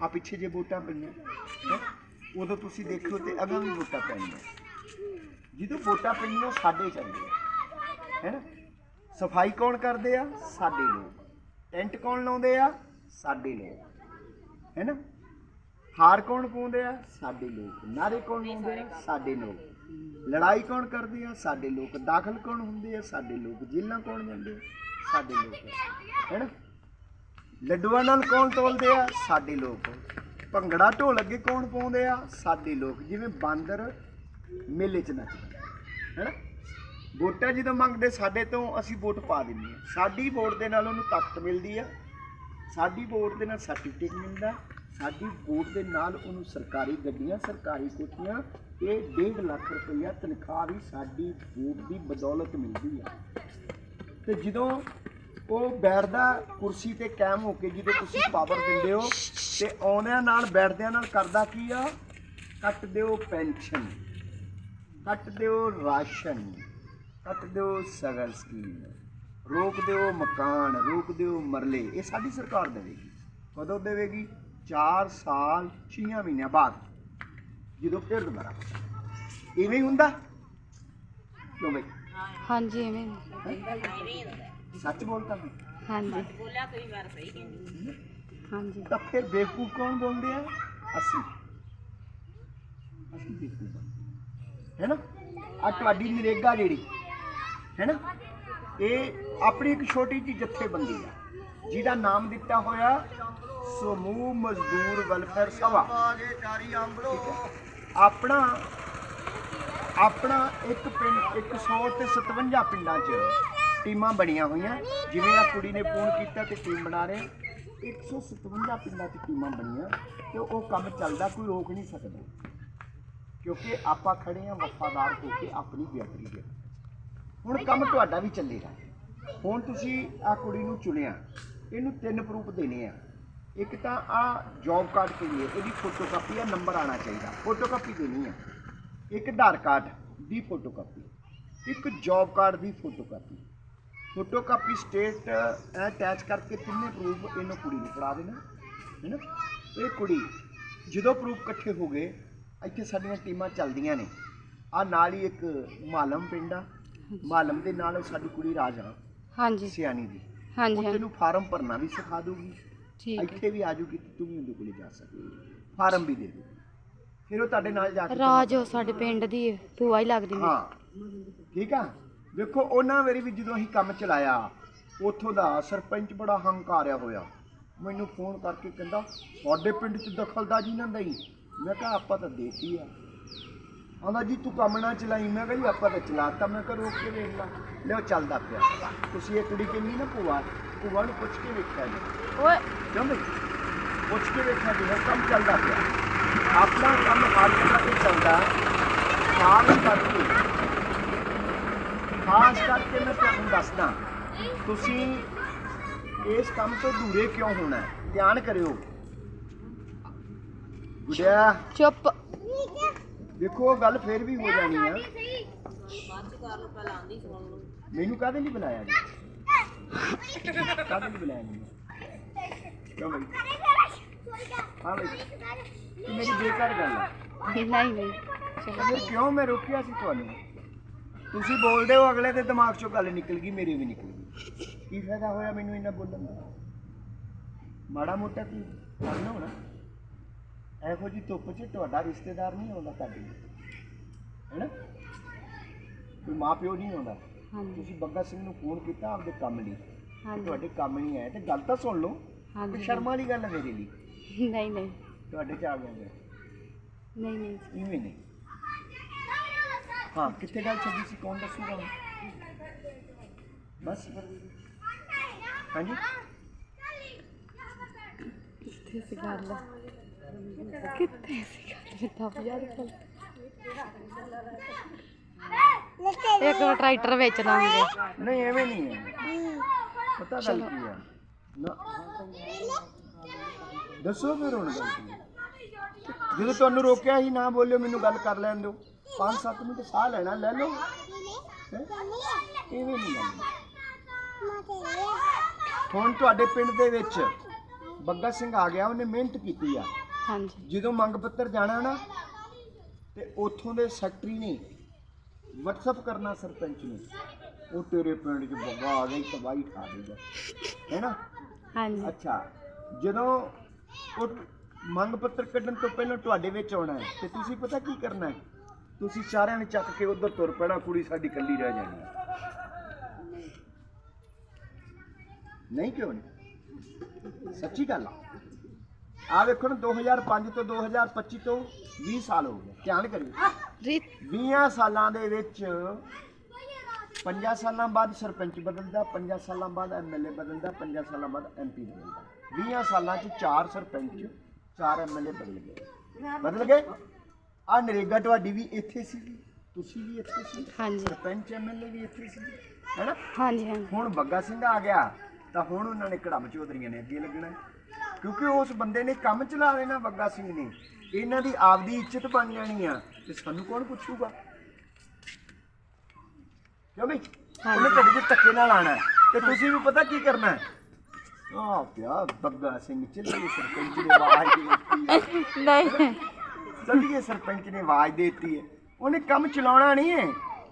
ਆ ਪਿੱਛੇ ਜੇ ਵੋਟਾਂ ਪਈਆਂ ਹੈਂ, ਉਦੋਂ ਤੁਸੀਂ ਦੇਖਿਓ ਤੇ ਅਗਾਂ ਵੀ ਵੋਟਾਂ ਪੈਣੀਆਂ। ਜਦੋਂ ਵੋਟਾਂ ਪਈਆਂ ਸਾਡੇ ਚੱਲਦੇ ਆ ਹੈਨਾ ਸਫ਼ਾਈ ਕੌਣ ਕਰਦੇ ਆ? ਸਾਡੇ ਲੋਕ। ਟੈਂਟ ਕੌਣ ਲਾਉਂਦੇ ਆ? ਸਾਡੇ ਲੋਕ। ਹੈਨਾ ਹਾਰ ਕੌਣ ਪਾਉਂਦੇ ਆ? ਸਾਡੇ ਲੋਕ। ਨਾਰੇ ਕੌਣ ਲਾਉਂਦੇ ਆ? ਸਾਡੇ ਲੋਕ। ਲੜਾਈ ਕੌਣ ਕਰਦੇ ਆ? ਸਾਡੇ ਲੋਕ। ਦਾਖਲ ਕੌਣ ਹੁੰਦੇ ਆ? ਸਾਡੇ ਲੋਕ। ਜੇਲਾਂ ਕੌਣ ਜਾਂਦੇ ਆ? ਸਾਡੇ ਲੋਕ। ਹੈਨਾ ਲੱਡੂਆਂ ਨਾਲ ਕੌਣ ਤੋਲਦੇ ਆ? ਸਾਡੇ ਲੋਕ। ਭੰਗੜਾ ਢੋਲ ਅੱਗੇ ਕੌਣ ਪਾਉਂਦੇ ਆ? ਸਾਡੇ ਲੋਕ। ਜਿਵੇਂ ਬਾਂਦਰ ਮੇਲੇ 'ਚ ਨੱਚਦੇ ਹੈਨਾ? ਵੋਟਾਂ ਜਦੋਂ ਮੰਗਦੇ, ਸਾਡੇ ਤੋਂ ਅਸੀਂ ਵੋਟ ਪਾ ਦਿੰਦੇ ਹਾਂ। ਸਾਡੀ ਵੋਟ ਦੇ ਨਾਲ ਉਹਨੂੰ ਤਾਕਤ ਮਿਲਦੀ ਆ। ਸਾਡੀ ਵੋਟ ਦੇ ਨਾਲ ਸਰਟੀਫਿਕੇਟ ਮਿਲਦਾ। ਸਾਡੀ ਵੋਟ ਦੇ ਨਾਲ ਉਹਨੂੰ ਸਰਕਾਰੀ ਗੱਡੀਆਂ, ਸਰਕਾਰੀ ਕੋਠੀਆਂ, ਇਹ 1.5 ਲੱਖ ਰੁਪਈਆ ਤਨਖਾਹ ਵੀ ਸਾਡੀ ਵੋਟ ਦੀ ਬਦੌਲਤ ਮਿਲਦੀ ਆ। ਤੇ ਜਦੋਂ ਉਹ ਬੈਠਦਾ ਕੁਰਸੀ ਤੇ ਕਾਇਮ ਹੋ ਕੇ ਜਦੋਂ ਤੁਸੀਂ ਪਾਵਰ ਦਿੰਦੇ ਹੋ, ਤੇ ਆਉਂਦਿਆਂ ਨਾਲ, ਬੈਠਦਿਆਂ ਨਾਲ ਕਰਦਾ ਕੀ ਆ? ਕੱਟ ਦਿਓ ਪੈਨਸ਼ਨ। ਕੱਟ ਦਿਓ ਰਾਸ਼ਨ ਕੱਟ ਦਿਓ ਸਗਲ ਸਕੀਮ ਰੋਕ ਦਿਓ ਮਕਾਨ ਰੋਕ ਦਿਓ ਮਰਲੇ ਇਹ ਸਾਡੀ ਸਰਕਾਰ ਦੇਵੇਗੀ। ਕਦੋਂ ਦੇਵੇਗੀ? 4 ਸਾਲ 6 ਮਹੀਨਿਆਂ ਬਾਅਦ ਜਦੋਂ ਫਿਰ ਦੁਬਾਰਾ। ਇਵੇਂ ਹੀ ਹੁੰਦਾ? ਕਿਉਂ ਬਈ? ਹਾਂਜੀ ਐਵੇਂ ਹੀ। ਸੱਚ ਬੋਲਦਾ ਮੈਂ? ਹਾਂਜੀ। ਹਾਂਜੀ। ਤਾਂ ਫਿਰ ਬੇਵਕੂਫ ਕੌਣ ਬੋਲਦੇ ਆ? ਅਸੀਂ। ਅਸੀਂ ਬੇਵਕੂਫ ਹਾਂ। ਹੈ ਨਾ ਆ ਤੁਹਾਡੀ ਨਰੇਗਾ ਜਿਹੜੀ ਹੈ ਨਾ ਇਹ ਆਪਣੀ ਇੱਕ ਛੋਟੀ ਜਿਹੀ ਜਥੇਬੰਦੀ ਆ, ਜਿਹਦਾ ਨਾਮ ਦਿੱਤਾ ਹੋਇਆ ਸਮੂਹ ਮਜ਼ਦੂਰ ਵੈਲਫੇਅਰ ਸਭਾ। ਆਪਣਾ ਆਪਣਾ ਇੱਕ ਪਿੰਡ 100 ਤੇ 57 ਪਿੰਡਾਂ 'ਚ ਟੀਮਾਂ ਬਣੀਆਂ ਹੋਈਆਂ। ਜਿਵੇਂ ਆ ਕੁੜੀ ਨੇ ਫੋਨ ਕੀਤਾ ਤੇ ਟੀਮ ਬਣਾ ਰਹੇ। 157 ਪਿੰਡਾਂ 'ਚ ਟੀਮਾਂ ਬਣੀਆਂ ਤੇ ਉਹ ਕੰਮ ਚੱਲਦਾ, ਕੋਈ ਰੋਕ ਨਹੀਂ ਸਕਦਾ। ਕਿਉਂਕਿ ਆਪਾਂ ਖੜੇ ਆ ਵਫਾਦਾਰ ਹੋ ਕੇ ਆਪਣੀ ਬਿਹਤਰੀ ਦੇ ਹੁਣ ਕੰਮ ਤੁਹਾਡਾ ਵੀ ਚੱਲੇਗਾ ਹੁਣ ਤੁਸੀਂ ਆ ਕੁੜੀ ਨੂੰ ਚੁਣਿਆ, ਇਹਨੂੰ ਤਿੰਨ ਪ੍ਰੂਫ ਦੇਣੇ ਆ। ਇੱਕ ਤਾਂ ਆ ਜੌਬ ਕਾਰਡ ਕੇ ਲਈ, ਇਹਦੀ ਫੋਟੋਕਾਪੀ ਆ ਨੰਬਰ ਆਣਾ ਚਾਹੀਦਾ। ਫੋਟੋਕਾਪੀ ਦੇਣੀ ਆ। ਇੱਕ ਆਧਾਰ ਕਾਰਡ ਦੀ ਫੋਟੋਕਾਪੀ ਇੱਕ ਜੌਬ ਕਾਰਡ ਦੀ ਫੋਟੋਕਾਪੀ ਫੋਟੋਕਾਪੀ ਸਟੇਟ ਅਟੈਚ ਕਰਕੇ ਤਿੰਨੇ ਪ੍ਰੂਫ ਇਹਨੂੰ ਕੁੜੀ ਨੂੰ ਫੜਾ ਦੇਣਾ, ਹੈ ਨਾ? ਇਹ ਕੁੜੀ ਜਦੋਂ ਪ੍ਰੂਫ ਇਕੱਠੇ ਹੋ ਗਏ ਇੱਥੇ ਸਾਡੀਆਂ ਟੀਮਾਂ ਚੱਲਦੀਆਂ ਨੇ। ਆ ਨਾਲ ਹੀ ਇੱਕ ਮਾਲਮ ਪਿੰਡ ਆ। ਮਾਲਮ ਦੇ ਨਾਲ ਸਾਡੀ ਕੁੜੀ ਰਾਜਾ ਹਾਂਜੀ। ਸਿਆਣੀ ਦੀ। ਹਾਂਜੀ ਉਹ ਹਾਂਜੀ। ਤੈਨੂੰ ਫਾਰਮ ਭਰਨਾ ਵੀ ਸਿਖਾ ਦੂਗੀ ਠੀਕ ਹੈ। ਇੱਥੇ ਵੀ ਆ ਜੂਗੀ ਤੇ ਤੂੰ ਵੀ ਉਹਦੇ ਕੋਲੇ ਜਾ ਸਕਦੀ ਫਾਰਮ ਵੀ ਦੇ ਦੂ ਫਿਰ ਉਹ ਤੁਹਾਡੇ ਨਾਲ ਜਾ ਕੇ ਰਾਜ ਉਹ ਸਾਡੇ ਪਿੰਡ ਦੀ ਭੂਆ ਹੀ ਲੱਗਦੀ ਮੇਰੀ ਹਾਂ। ਠੀਕ ਆ? ਦੇਖੋ ਉਹਨਾਂ ਵੇਰੀ ਵੀ ਜਦੋਂ ਅਸੀਂ ਕੰਮ ਚਲਾਇਆ ਉੱਥੋਂ ਦਾ ਸਰਪੰਚ ਬੜਾ ਹੰਕਾਰਿਆ ਹੋਇਆ। ਮੈਨੂੰ ਫੋਨ ਕਰਕੇ ਕਹਿੰਦਾ ਤੁਹਾਡੇ ਪਿੰਡ 'ਚ ਦਖਲਦਾਜੀ ਨਾ ਦਈ। ਮੈਂ ਕਿਹਾ ਆਪਾਂ ਤਾਂ ਦੇਖੀ ਆ। ਆਂਦਾ ਜੀ ਤੂੰ ਕੰਮ ਨਾ ਚਲਾਈ। ਮੈਂ ਕਿਹਾ ਜੀ ਆਪਾਂ ਤਾਂ ਚਲਾਤਾ। ਮੈਂ ਕਿਹਾ ਰੋਕ ਕੇ ਵੇਖ ਲਾ। ਲਿਓ ਚੱਲਦਾ ਪਿਆ। ਤੁਸੀਂ ਇਹ ਕੁੜੀ ਕਹਿੰਦੀ ਨਾ ਭੂਆ ਭੂਆ ਨੂੰ ਪੁੱਛ ਕੇ ਵੇਖਿਆ ਜੀ। ਓਏ। ਕਿਉਂ ਬਈ? ਪੁੱਛ ਕੇ ਵੇਖਿਆ ਜੀ ਉਹ ਕੰਮ ਚੱਲਦਾ ਪਿਆ। ਆਪਣਾ ਕੰਮ ਹਰ ਜਗ੍ਹਾ ਤੇ ਚੱਲਦਾ। ਖਾਸ ਕਰਕੇ ਖਾਸ ਕਰਕੇ ਮੈਂ ਤੁਹਾਨੂੰ ਦੱਸਦਾ ਤੁਸੀਂ ਇਸ ਕੰਮ ਤੋਂ ਦੂਰੇ ਕਿਉਂ ਹੋਣਾ? ਧਿਆਨ ਕਰਿਓ। ਗੁੜਿਆ ਚੁੱਪ। ਦੇਖੋ ਗੱਲ ਫੇਰ ਵੀ ਹੋ ਜਾਣੀ ਆ। ਮੈਨੂੰ ਕਾਹਦੇ ਲਈ ਬੁਲਾਇਆ ਜੀ? ਕਾਹਦੇ ਲਈ ਬੁਲਾਇਆ ਮੈਨੂੰ? ਕਿਉਂ ਬਈ? ਹਾਂ ਬਈ। ਇਹ ਮੇਰੀ ਬੇਕਾਰ ਗੱਲ ਆ। ਨਹੀਂ ਨਹੀਂ ਫਿਰ ਕਿਉਂ ਮੈਂ ਰੋਕਿਆ ਸੀ ਤੁਹਾਨੂੰ? ਤੁਸੀਂ ਬੋਲਦੇ ਹੋ ਅਗਲੇ ਦੇ ਦਿਮਾਗ ਚੋਂ ਗੱਲ ਨਿਕਲ ਗਈ ਮੇਰੇ ਵੀ ਨਿਕਲ ਗਈ। ਕੀ ਫਾਇਦਾ ਹੋਇਆ ਮੈਨੂੰ ਇੰਨਾ ਬੋਲਣ ਦਾ? ਮਾੜਾ ਮੋਟਾ ਕੀ? ਕਰਨਾ ਹੋਣਾ? ਇਹੋ ਜੀ ਧੁੱਪ 'ਚ ਤੁਹਾਡਾ ਰਿਸ਼ਤੇਦਾਰ ਨਹੀਂ ਆਉਂਦਾ ਤੁਹਾਡੇ ਹੈਨਾ ਕੋਈ ਮਾਂ ਪਿਓ ਨਹੀਂ ਆਉਂਦਾ। ਹਾਂਜੀ। ਤੁਸੀਂ ਬੱਗਾ ਸਿੰਘ ਨੂੰ ਫੋਨ ਕੀਤਾ ਆਪਦੇ ਕੰਮ ਲਈ ਹਾਂਜੀ। ਤੁਹਾਡੇ ਕੰਮ ਨਹੀਂ ਆਇਆ ਤੇ ਗੱਲ ਤਾਂ ਸੁਣ ਲਓ ਹਾਂਜੀ। ਕੋਈ ਸ਼ਰਮ ਵਾਲੀ ਗੱਲ ਹੈ ਮੇਰੇ ਲਈ? ਨਹੀਂ ਨਹੀਂ। ਤੁਹਾਡੇ ਚ ਆ ਗਿਆ ਮੈਂ। ਨਹੀਂ ਨਹੀਂ। ਇਵੇਂ ਨਹੀਂ। ਹਾਂ ਕਿੱਥੇ ਗੱਲ ਚੱਲੀ ਸੀ? ਕੌਣ ਦੱਸੂਗਾ ਹੁਣ? ਬਸ। ਹਾਂਜੀ? ਕਿੱਥੇ ਸੀ ਗੱਲ? ਕਿੱਥੇ ਸੀ ਗੱਲ ਤਾਂ ਯਾਰ ਇੱਕ ਵਾਰ ਟਰੈਕਟਰ ਵੇਚ ਲਾਂਗੇ ਨਹੀਂ ਐਵੇਂ ਨਹੀਂ ਹੈ। ਪਤਾ ਗੱਲ ਕੀ ਹੈ ਨਾ। ਦੱਸੋ ਫਿਰ ਹੁਣ ਗੱਲ ਕੀ ਹੈ। ਜਦੋਂ ਤੁਹਾਨੂੰ ਰੋਕਿਆ ਹੀ ਨਾ ਬੋਲਿਓ ਮੈਨੂੰ ਗੱਲ ਕਰ ਲੈਣ ਦਿਓ। 5-7 ਮਿੰਟ ਸਾਹ ਲੈਣਾ ਲੈ ਲਓ। ਹੈਂ? ਐਵੇਂ ਨਹੀਂ ਗੱਲ ਹੁਣ ਤੁਹਾਡੇ ਪਿੰਡ ਦੇ ਵਿੱਚ ਬੱਗਾ ਸਿੰਘ ਆ ਗਿਆ ਉਹਨੇ ਮਿਹਨਤ ਕੀਤੀ ਆ। ਹਾਂਜੀ। ਜਦੋਂ ਮੰਗ ਪੱਤਰ ਜਾਣਾ ਨਾ ਤੇ ਉੱਥੋਂ ਦੇ ਸੈਕਟਰੀ ਨੇ WhatsApp ਕਰਨਾ ਸਰਪੰਚ ਨੂੰ ਉਹ ਤੇਰੇ ਪਿੰਡ 'ਚ ਬੱਗਾ ਆ ਗਿਆ ਤਬਾਈ ਠਾ ਦੇਗਾ ਹੈਨਾ ਹਾਂਜੀ। ਅੱਛਾ ਜਦੋਂ ਉਹ ਮੰਗ ਪੱਤਰ ਕੱਢਣ ਤੋਂ ਪਹਿਲਾਂ ਤੁਹਾਡੇ ਵਿੱਚ ਆਉਣਾ ਹੈ ਤੇ ਤੁਸੀਂ ਪਤਾ ਕੀ ਕਰਨਾ ਹੈ? ਤੁਸੀਂ ਸਾਰਿਆਂ ਨੇ ਚੱਕ ਕੇ ਉਧਰ ਤੁਰ ਪੈਣਾ ਕੁੜੀ ਸਾਡੀ ਇਕੱਲੀ ਰਹਿ ਜਾਣੀ ਹੈ। ਨਹੀਂ ਕਿਉਂ ਨਹੀਂ? ਸੱਚੀ ਗੱਲ ਆ। ਆ ਵੇਖੋ ਨਾ 2005 ਤੋਂ 2025 ਤੋਂ 20 ਸਾਲ ਹੋ ਗਏ। ਧਿਆਨ ਕਰਿਓ। ਰੀਤ। 20 ਸਾਲਾਂ ਦੇ ਵਿੱਚ 5 ਸਾਲਾਂ ਬਾਅਦ ਸਰਪੰਚ ਬਦਲਦਾ 5 ਸਾਲਾਂ ਬਾਅਦ ਐਮਐਲਏ ਬਦਲਦਾ 5 ਸਾਲਾਂ ਬਾਅਦ ਐਮਪੀ ਬਦਲਦਾ। 20 ਸਾਲਾਂ 'ਚ 4 ਸਰਪੰਚ 4 ਐਮਐਲਏ ਬਦਲ ਗਏ। ਬਦਲ ਗਏ? ਆ ਨਰੇਗਾ ਤੁਹਾਡੀ ਵੀ ਇੱਥੇ ਸੀ। ਤੁਸੀਂ ਵੀ ਇੱਥੇ ਸੀ। ਹਾਂਜੀ। ਸਰਪੰਚ ਐਮਐਲਏ ਵੀ ਇੱਥੇ ਸੀ। ਹੈਨਾ? ਹਾਂਜੀ ਹਾਂਜੀ। ਹੁਣ ਬੱਗਾ ਸਿੰਘ ਆ ਗਿਆ ਤਾਂ ਹੁਣ ਉਹਨਾਂ ਨੇ ਕੜਮ ਚੌਧਰੀਆਂ ਨੇ ਅੱਗੇ ਲੱਗਣਾ। ਕਿਉਂਕਿ ਉਸ ਬੰਦੇ ਨੇ ਕੰਮ ਚਲਾ ਲੈਣਾ ਬੱਗਾ ਸਿੰਘ ਨੇ। ਇਹਨਾਂ ਦੀ ਆਪਦੀ ਇੱਜ਼ਤ ਬਣ ਜਾਣੀ ਆ ਤੇ ਸਾਨੂੰ ਕੌਣ ਪੁੱਛੂਗਾ? ਕਿਉਂ ਬਈ? ਉਹਨੇ ਤੁਹਾਡੇ ਤੇ ਧੱਕੇ ਨਾਲ ਆਣਾ ਤੇ ਤੁਸੀਂ ਵੀ ਪਤਾ ਕੀ ਕਰਨਾ ਹੈ? ਆ ਪਿਆ ਬੱਗਾ ਸਿੰਘ ਚੱਲੀਏ ਸਰਪੰਚ ਨੇ ਆਵਾਜ਼ ਦੇ ਦਿੱਤੀ ਹੈ। (laughs) ਨਹੀਂ। ਚੱਲੀਏ ਸਰਪੰਚ ਨੇ ਆਵਾਜ਼ ਦੇ ਦਿੱਤੀ ਹੈ। ਉਹਨੇ ਕੰਮ ਚਲਾਉਣਾ ਨਹੀਂ ਹੈ।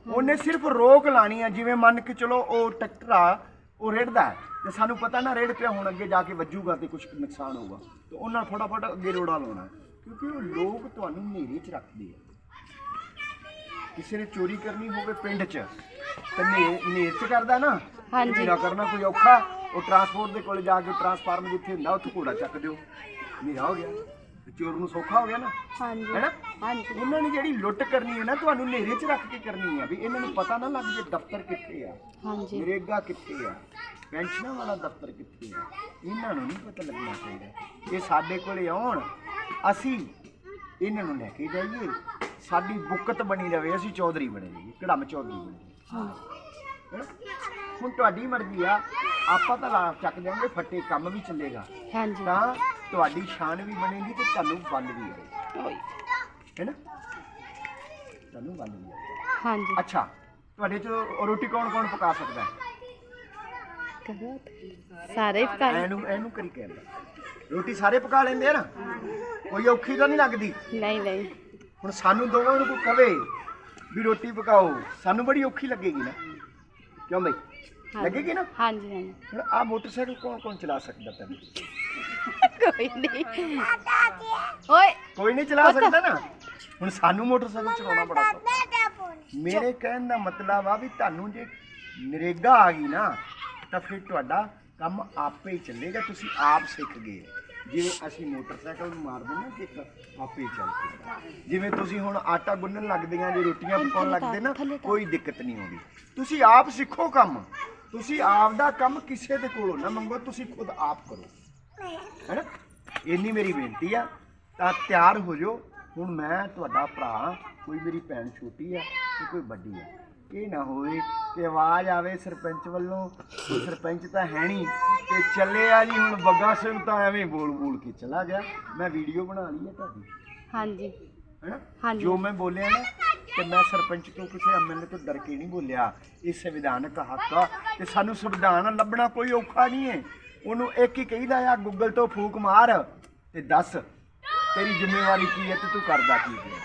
ਉਹਨੇ ਸਿਰਫ ਰੋਕ ਲਾਣੀ ਹੈ ਜਿਵੇਂ ਮੰਨ ਕੇ ਚਲੋ ਉਹ ਟਰੈਕਟਰ ਆ ਉਹ ਰੇੜਦਾ ਹੈ। ਤੇ ਸਾਨੂੰ ਪਤਾ ਨਾ ਰੇੜ ਪਿਆ ਹੁਣ ਅੱਗੇ ਜਾ ਕੇ ਵੱਜੂਗਾ ਤੇ ਕੁਝ ਨੁਕਸਾਨ ਹੋਊਗਾ। ਤੇ ਉਹਨਾਂ ਫਟਾਫਟ ਅੱਗੇ ਰੋੜਾ ਲਾਉਣਾ। ਕਿਉਂਕਿ ਉਹ ਲੋਕ ਤੁਹਾਨੂੰ ਹਨੇਰੇ 'ਚ ਰੱਖਦੇ ਆ। ਕਿਸੇ ਨੇ ਚੋਰੀ ਕਰਨੀ ਹੋਵੇ ਪਿੰਡ 'ਚ ਤੇ ਹਨੇਰ 'ਚ ਕਰਦਾ ਨਾ ਹਾਂਜੀ। ਹਨੇਰਾ ਕਰਨਾ ਕੋਈ ਔਖਾ ਉਹ ਟਰਾਂਸਪੋਰਟ ਦੇ ਕੋਲ ਜਾ ਕੇ ਟਰਾਂਸਫਾਰਮ ਜਿੱਥੇ ਹੁੰਦਾ ਉੱਥੇ ਘੋੜਾ ਚੱਕ ਦਿਓ। ਹਨੇਰਾ ਹੋ ਗਿਆ। ਚੋਰ ਨੂੰ ਸੌਖਾ ਹੋ ਗਿਆ ਨਾ ਹਾਂਜੀ। ਹੈਨਾ? ਹਾਂਜੀ। ਉਹਨਾਂ ਨੇ ਜਿਹੜੀ ਲੁੱਟ ਕਰਨੀ ਹੈ ਨਾ ਤੁਹਾਨੂੰ ਹਨੇਰੇ 'ਚ ਰੱਖ ਕੇ ਕਰਨੀ ਆ ਵੀ ਇਹਨਾਂ ਨੂੰ ਪਤਾ ਨਾ ਲੱਗ ਜੇ ਦਫ਼ਤਰ ਕਿੱਥੇ ਆ ਹਾਂਜੀ। ਨਰੇਗਾ ਕਿੱਥੇ ਆ ਪੈਨਸ਼ਨਾਂ ਵਾਲਾ ਦਫ਼ਤਰ ਕਿੱਥੇ ਆ ਇਹਨਾਂ ਨੂੰ ਨਹੀਂ ਪਤਾ ਲੱਗਣਾ ਚਾਹੀਦਾ। ਇਹ ਸਾਡੇ ਕੋਲੇ ਆਉਣ ਅਸੀਂ ਇਹਨਾਂ ਨੂੰ ਲੈ ਕੇ ਜਾਈਏ। ਸਾਡੀ ਬੁੱਕਤ ਬਣੀ ਰਵੇ ਅਸੀਂ ਚੌਧਰੀ ਬਣੇ ਰਹੀਏ ਕੜਮ ਚੌਧਰੀ ਬਣੇ ਹੈਨਾ? ਹੁਣ ਤੁਹਾਡੀ ਮਰਜ਼ੀ ਆ ਆਪਾਂ ਤਾਂ ਲਾ ਚੱਕ ਜਾਵਾਂਗੇ ਫੱਟੇ ਕੰਮ ਵੀ ਚੱਲੇਗਾ। ਹਾਂਜੀ। ਤਾਂ ਤੁਹਾਡੀ ਸ਼ਾਨ ਵੀ ਬਣੇਗੀ ਤੇ ਤੁਹਾਨੂੰ ਵੱਲ ਵੀ ਆਏਗੀ। ਹੈਨਾ ਤੁਹਾਨੂੰ ਵੱਲ ਵੀ ਆਏਗੀ। ਹਾਂਜੀ। ਅੱਛਾ ਤੁਹਾਡੇ ਚ ਰੋਟੀ ਕੌਣ ਕੌਣ ਪਕਾ ਸਕਦਾ ਹੈ? ਸਾਰੇ ਹੀ ਪਕਾ। ਐਨੂੰ ਐਨੂੰ ਕਰੀ ਕਹਿੰਦਾ। ਰੋਟੀ ਸਾਰੇ ਪਕਾ ਲੈਂਦੇ ਆ ਨਾ? ਕੋਈ ਔਖੀ ਤਾਂ ਨਹੀਂ ਲੱਗਦੀ? ਨਹੀਂ ਨਹੀਂ। ਹੁਣ ਸਾਨੂੰ ਦੋਵਾਂ ਨੂੰ ਕੋਈ ਕਵੇ ਵੀ ਰੋਟੀ ਪਕਾਓ। ਸਾਨੂੰ ਬੜੀ ਔਖੀ ਲੱਗੇਗੀ ਨਾ। ਕਿਉਂ ਬਈ? ਹਾਂਜੀ। ਲੱਗੇਗੀ ਨਾ? ਹਾਂਜੀ ਹਾਂਜੀ। ਹੁਣ ਆ ਮੋਟਰਸਾਈਕਲ ਕੌਣ ਕੌਣ ਚਲਾ ਸਕਦਾ ਤੈਨੂੰ? ਕੋਈ ਨਹੀਂ। ਓਏ। ਕੋਈ ਨਹੀਂ ਚਲਾ ਸਕਦਾ ਨਾ। ਹੁਣ ਸਾਨੂੰ ਮੋਟਰਸਾਈਕਲ ਚਲਾਉਣਾ ਬੜਾ ਸੌਖਾ। ਮੇਰੇ ਕਹਿਣ ਦਾ ਮਤਲਬ ਆ ਵੀ ਤੁਹਾਨੂੰ ਜੇ ਨਰੇਗਾ ਆ ਗਈ ਨਾ ਤਾਂ ਫਿਰ ਤੁਹਾਡਾ ਕੰਮ ਆਪੇ ਹੀ ਚੱਲੇਗਾ ਤੁਸੀਂ ਆਪ ਸਿੱਖ ਗਏ। ਜਿਵੇਂ ਅਸੀਂ ਮੋਟਰਸਾਈਕਲ ਨੂੰ ਮਾਰ ਦਿੰਦੇ ਨਾ ਕਿੱਕ ਆਪੇ ਹੀ ਚੱਲ ਪੈਂਦਾ। ਜਿਵੇਂ ਤੁਸੀਂ ਹੁਣ ਆਟਾ ਗੁੰਨਣ ਲੱਗਦੇ ਆ ਜੇ ਰੋਟੀਆਂ ਪਕਾਉਣ ਲੱਗਦੇ ਨਾ ਕੋਈ ਦਿੱਕਤ ਨਹੀਂ ਆਉਂਦੀ। ਤੁਸੀਂ ਆਪ ਸਿੱਖੋ ਕੰਮ। ਤੁਸੀਂ ਆਪ ਦਾ ਕੰਮ ਕਿਸੇ ਦੇ ਕੋਲੋਂ ਨਾ ਮੰਗੋ ਤੁਸੀਂ ਖੁਦ ਆਪ ਕਰੋ। ਹੈਨਾ? ਇੰਨੀ ਮੇਰੀ ਬੇਨਤੀ ਆ। ਤਾਂ ਤਿਆਰ ਹੋ ਜਾਓ। ਹੁਣ ਮੈਂ ਤੁਹਾਡਾ ਭਰਾ ਕੋਈ ਮੇਰੀ ਭੈਣ ਛੋਟੀ ਆ ਤੇ ਕੋਈ ਵੱਡੀ ਆ। ਇਹ ਨਾ ਹੋਵੇ ਕਿ ਆਵਾਜ਼ ਆਵੇ ਸਰਪੰਚ ਵੱਲੋਂ ਉਹ ਸਰਪੰਚ ਤਾਂ ਹੈ ਨਹੀਂ ਤੇ ਚੱਲੇ ਆ ਜੀ ਹੁਣ ਬੱਗਾ ਸਿੰਘ ਤਾਂ ਐਵੇਂ ਬੋਲ ਬੋਲ ਕੇ ਚਲਾ ਗਿਆ। ਮੈਂ ਵੀਡੀਓ ਬਣਾ ਲਈ ਹੈ ਤੁਹਾਡੀ। ਹਾਂਜੀ। ਹੈਨਾ ਹਾਂਜੀ। ਜੋ ਮੈਂ ਬੋਲਿਆ ਨਾ ਤੇ ਮੈਂ ਸਰਪੰਚ ਤੋਂ ਕਿਸੇ ਐਮਐਲਏ ਤੋਂ ਡਰ ਕੇ ਨਹੀਂ ਬੋਲਿਆ। ਇਹ ਸੰਵਿਧਾਨਕ ਹੱਕ ਆ ਤੇ ਸਾਨੂੰ ਸੰਵਿਧਾਨ ਲੱਭਣਾ ਕੋਈ ਔਖਾ ਨਹੀਂ ਹੈ। ਉਹਨੂੰ ਇੱਕ ਹੀ ਕਹੀਦਾ ਆ ਗੂਗਲ ਤੋਂ ਫੂਕ ਮਾਰ ਤੇ ਦੱਸ ਤੇਰੀ ਜ਼ਿੰਮੇਵਾਰੀ ਕੀ ਹੈ ਤੇ ਤੂੰ ਕਰਦਾ ਕੀ ਹੈ?